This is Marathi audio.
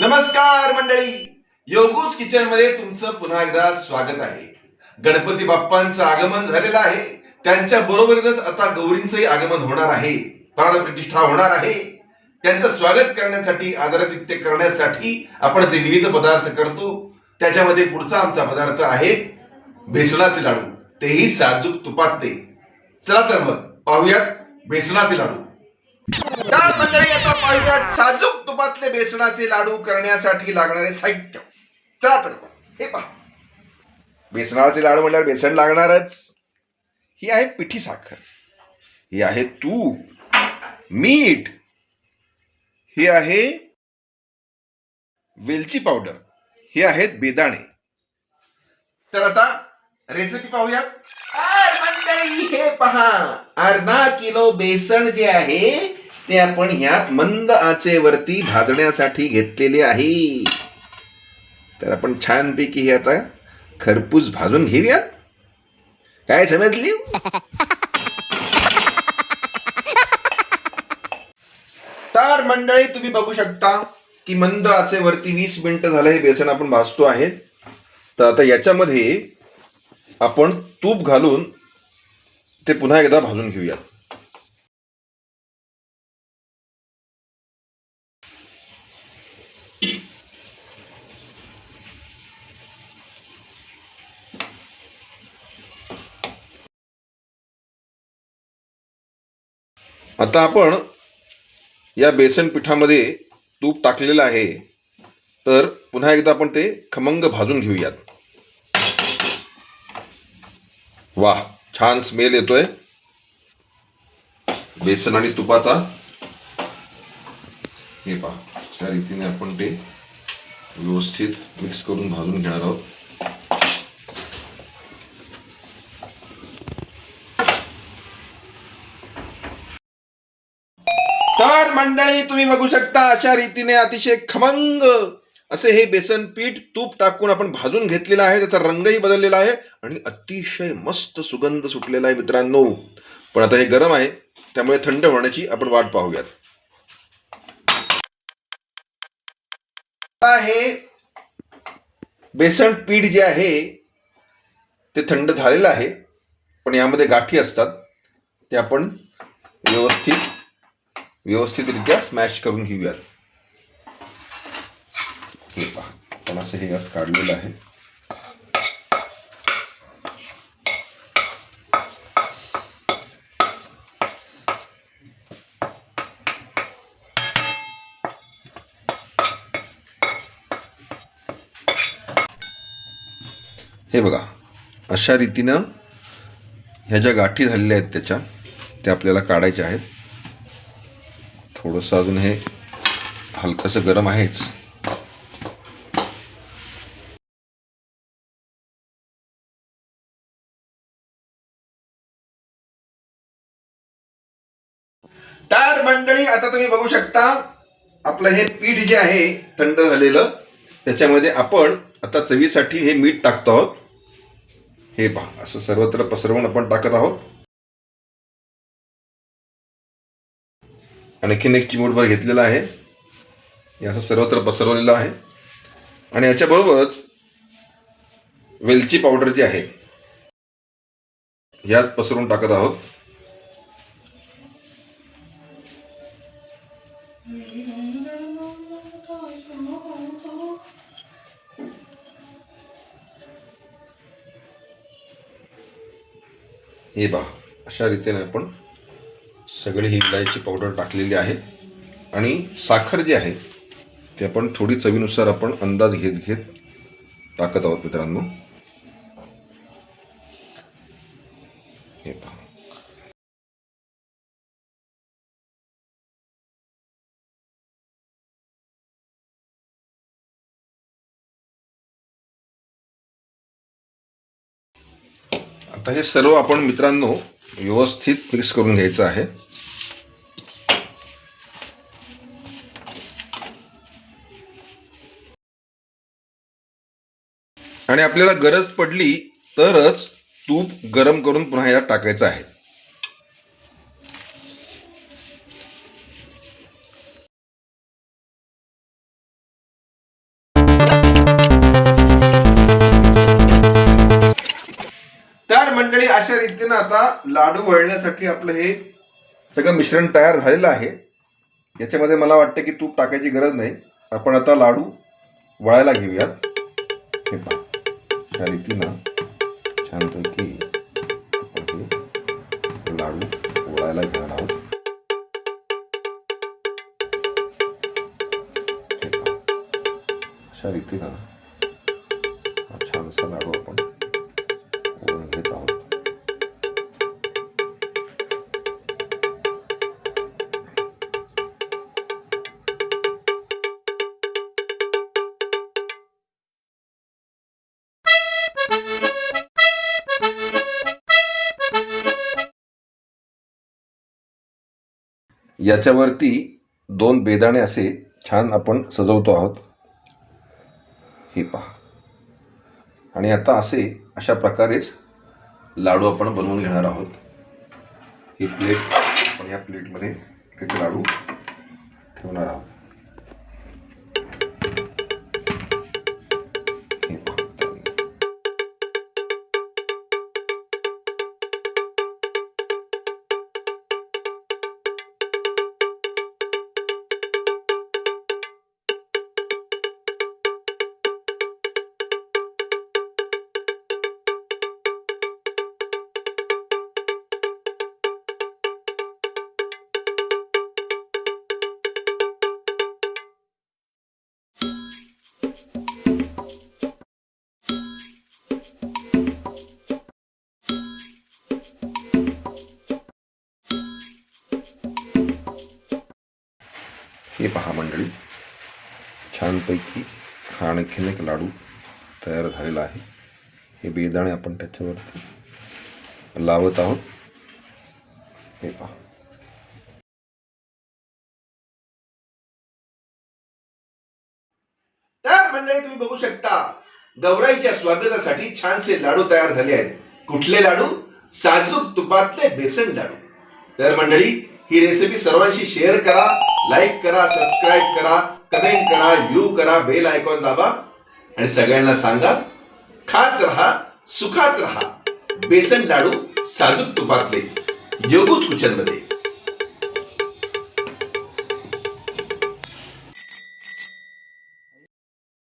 नमस्कार मंडळी. योगूज किचनमध्ये तुमचं पुन्हा एकदा स्वागत आहे. गणपती बाप्पांचं आगमन झालेलं आहे. त्यांच्या बरोबरीनच आता गौरींचंही आगमन होणार आहे. प्राण प्रतिष्ठा होणार आहे. त्यांचं स्वागत करण्यासाठी आदरातिथ्य करण्यासाठी आपण जे विविध पदार्थ करतो त्याच्यामध्ये पुढचा आमचा पदार्थ आहे बेसनाचे लाडू. तेही साजूक तुपात ते. चला तर मग पाहूयात बेसनाचे लाडू. मंडळी आता पाहूयात साजूक तुपातले बेसनाचे लाडू करण्यासाठी लागणारे साहित्य. चला तर हे पहा. बेसनाचे लाडू म्हटल्यावर बेसन लागणारच. ही आहे पिठी साखर. ही आहे तूप मीठ. ही आहे वेलची पावडर. हे आहेत बेदाणे. तर आता रेसिपी पाहूया. हे पहा. अर्धा किलो बेसन जे आहे ते आपण ह्यात मंद आचेवरती भाजण्यासाठी घेतलेले आहे. तर आपण छानपैकी हे आता खरपूस भाजून घेऊयात. काय समजली? तर मंडळी तुम्ही बघू शकता की मंद आचेवरती वीस मिनिटं झालं हे बेसन आपण भाजतो आहे. तर आता याच्यामध्ये आपण तूप घालून ते पुन्हा एकदा भाजून घेऊयात. आता आपण या बेसन पिठामध्ये तूप टाकलेलं आहे. तर पुन्हा एकदा आपण ते खमंग भाजून घेऊयात. वा छान स्मेल येतोय. बेसन आणि तुपाचा. हे पहा त्या रीतीने आपण ते व्यवस्थित मिक्स करून भाजून घेणार आहोत. तर मंडळी तुम्ही बघू शकता अशा रीतीने अतिशय खमंग असे हे बेसन पीठ तूप टाकून आपण भाजून घेतलेलं आहे. त्याचा रंगही बदललेला आहे आणि अतिशय मस्त सुगंध सुटलेला आहे मित्रांनो. पण आता हे गरम आहे त्यामुळे थंड होण्याची आपण वाट पाहूयात. आता हे बेसन पीठ जे आहे ते थंड झालेलं आहे. पण यामध्ये गाठी असतात ते आपण व्यवस्थित व्यवस्थितरित्या स्मॅश करून घेऊयात. हे पहा आपण असं हे यात काढलेलं आहे. हे बघा अशा रीतीनं ह्या ज्या गाठी झालेल्या आहेत त्याच्या त्या आपल्याला काढायच्या आहेत. थोडंसं अजून हे हलकंसं गरम आहेच. तर मंडळी आता तुम्ही बघू शकता आपलं हे पीठ जे आहे थंड झालेलं त्याच्यामध्ये आपण आता चवीसाठी हे मीठ टाकतो आहोत. हे पहा असं सर्वत्र पसरवून आपण टाकत आहोत. आणखीन एक चिमूटभर घेतलेला आहे. हे असं सर्वत्र पसरवलेलं आहे. आणि याच्याबरोबरच वेलची पावडर जी आहे ह्यात पसरवून टाकत आहोत. हे बा अशा रीतीने आपण सगळी ही इलायची पावडर टाकलेली आहे. आणि साखर जी आहे ती आपण थोडी चवीनुसार आपण अंदाज घेत घेत टाकत आहोत मित्रांनो. हे पहा. आता हे सर्व आपण मित्रांनो व्यवस्थित मिक्स करून घ्यायचं आहे. आणि आपल्याला गरज पडली तरच तूप गरम करून पुन्हा यात टाकायचं आहे. तर मंडळी अशा रीतीनं आता लाडू वळण्यासाठी आपलं हे सगळं मिश्रण तयार झालेलं आहे. याच्यामध्ये मला वाटतं की तूप टाकायची गरज नाही. आपण आता लाडू वळायला घेऊयात. हे पहा या रीतीनं छानपैकी आपण हे लाडू वळायला घेणार आहोत याच्यावरती दोन बेदाणे असे छान आपण सजवतो आहोत. हे पहा. आणि आता असे अशा प्रकारेच लाडू आपण बनवून घेणार आहोत. ही प्लेट आपण या प्लेटमध्ये एक लाडू ठेवणार आहोत. हे पहा मंडळी. छानपैकी हा आणखीन एक लाडू तयार झालेला आहे. हे बेदाणे आपण त्याच्यावरती लावत आहोत. हे पहा. तर मंडळी तुम्ही बघू शकता गौराईच्या स्वागतासाठी छानसे लाडू तयार झाले आहेत. कुठले लाडू? साजूक तुपातले बेसन लाडू. तर मंडळी ही रेसिपी सर्वांशी शेअर करा लाईक करा सबस्क्राईब करा कमेंट करा व्ह्यू करा बेल आयकॉन दाबा. आणि सगळ्यांना सांगा खात रहा सुखात रहा. बेसन लाडू साजूक तुपातले. योगूच कुचनमध्ये.